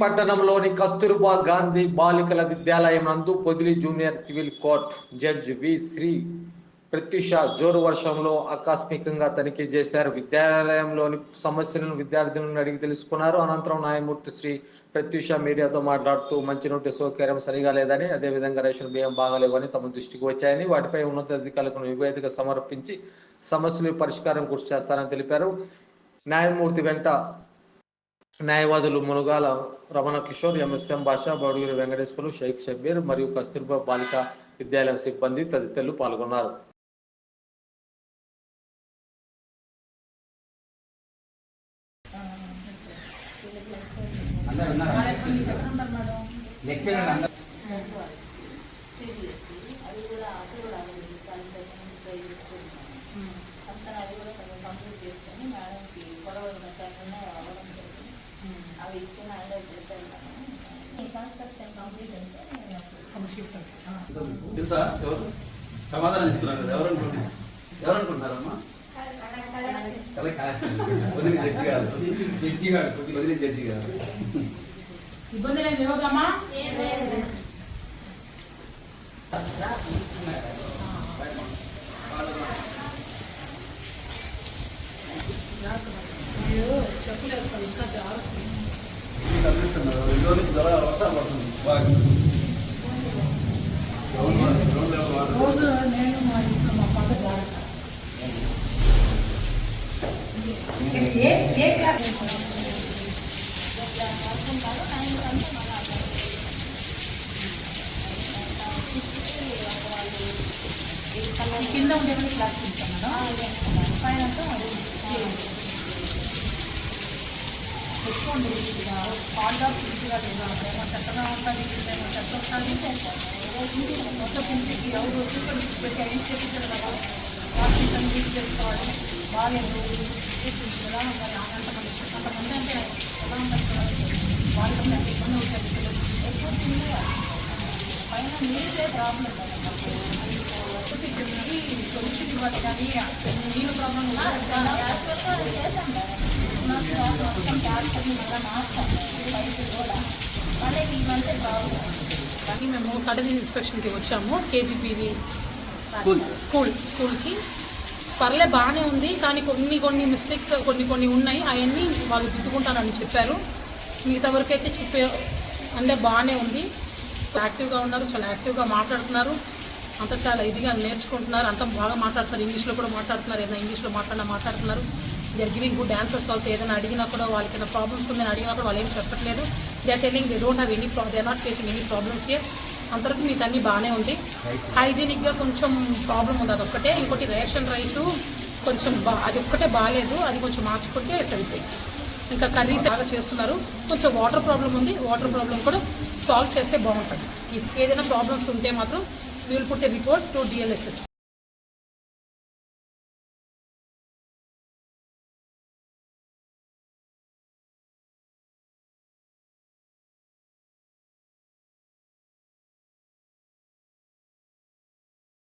పట్టణంలోని కస్తూర్బా గాంధీ బాలికల విద్యాలయం నందు Podili junior civil court judge V Shri Pratyusha జోరు వర్షంలో ఆకస్మికంగా తనిఖీ చేశారు. విద్యాలయంలోని సమస్యలను విద్యార్థులను అడిగి తెలుసుకున్నారు. అనంతరం న్యాయమూర్తి శ్రీ ప్రత్యుష మీడియాతో మాట్లాడుతూ మంచినీటి సౌకర్యం సరిగా లేదని అదేవిధంగా రేషన్ బియ్యం బాగాలేవని తమ దృష్టికి వచ్చాయని వాటిపై ఉన్నతాధికారులకు నివేదిక సమర్పించి సమస్యలు పరిష్కారం కృషి చేస్తారని తెలిపారు. న్యాయమూర్తి వెంట న్యాయవాదులు మునుగాల రమణ కిషోర్ ఎంఎస్ఎం భాష బడుగురి వెంకటేశ్వరులు షేక్ షబ్బీర్ మరియు కస్తూర్బా బాలిక విద్యాలయం సిబ్బంది తదితరులు పాల్గొన్నారు. అది కూడా అది కూడా అది అంతా అది కూడా కొంచెం కంప్లీట్ చేసుకొని మేడంకి గొడవ ఉన్నట్టు అవ్వడం జరిగింది. అవి ఇచ్చిన ఆయన తెలుసా? ఎవరు? సమాధానం చెప్తున్నారు కదా ఎవరు అనుకుంటున్నారు ఎవరు అనుకుంటున్నారమ్మా వదిలి జడ్జి గారు జడ్జి గారు వదిలి గారు. ఇంకా జాగ్రత్త. ఈ కింద ఉండే క్లాస్ మేడం పైన ఎక్కువ ఉండేది పాలు ఈజీగా లేదా ఏమో చెత్తగా ఉంటుంది ఏమో చెత్త వస్తుంది మొత్తం ఇంటికి ఎవరు వచ్చి పెట్టి ఏం చేపించారు కదా? వాషింగ్టన్ యూజ్ బాగాలేదు కదా మరి అంతమంది అంతమంది అంటే ఎలా ఉంటుంది కదా వాళ్ళకి అంత ఇబ్బంది అవుతుంది ఎక్కువ చిన్నగా పైన నీళ్ళే ప్రాబ్లం కదా మాకు సొల్యూషన్ ఇవ్వాలి కానీ నీళ్ళ ప్రాబ్లం వాళ్ళకి ఈ మధ్య ప్రాబ్లం కానీ మేము సడన్ ఇన్స్పెక్షన్కి వచ్చాము కేజీపీవి స్కూల్. స్కూల్ స్కూల్కి పర్లే బాగానే ఉంది కానీ కొన్ని కొన్ని మిస్టేక్స్ కొన్ని కొన్ని ఉన్నాయి. అవన్నీ వాళ్ళు దిద్దుకుంటారని చెప్పారు. మిగతా వరకు అయితే చెప్పే అంటే బాగానే ఉంది. యాక్టివ్గా ఉన్నారు చాలా యాక్టివ్గా మాట్లాడుతున్నారు. అంతా చాలా ఇదిగా నేర్చుకుంటున్నారు. అంతా బాగా మాట్లాడుతున్నారు. ఇంగ్లీష్లో కూడా మాట్లాడుతున్నారు. ఏదైనా ఇంగ్లీష్లో మాట్లాడినా మాట్లాడుతున్నారు. They're giving good answers also ఏదైనా అడిగినా కూడా వాళ్ళకి ఏదైనా ప్రాబ్లమ్స్ ఉందని అడిగినా కూడా వాళ్ళు ఏం చెప్పట్లేదు. They telling they don't have any they not facing any problems here అంతవరకు మీకు అన్ని బాగానే ఉంది. హైజీనిక్గా కొంచెం ప్రాబ్లం ఉంది. అదొక్కటే. ఇంకోటి రేషన్ రైస్ కొంచెం బా అది ఒక్కటే బాగాలేదు. అది కొంచెం మార్చుకుంటే సరిపోయింది ఇంకా కర్రీస్ బాగా చేస్తున్నారు. కొంచెం వాటర్ ప్రాబ్లం ఉంది. వాటర్ ప్రాబ్లం కూడా సాల్వ్ చేస్తే బాగుంటుంది. ఏదైనా ప్రాబ్లమ్స్ ఉంటే మాత్రం will put a report to DLSS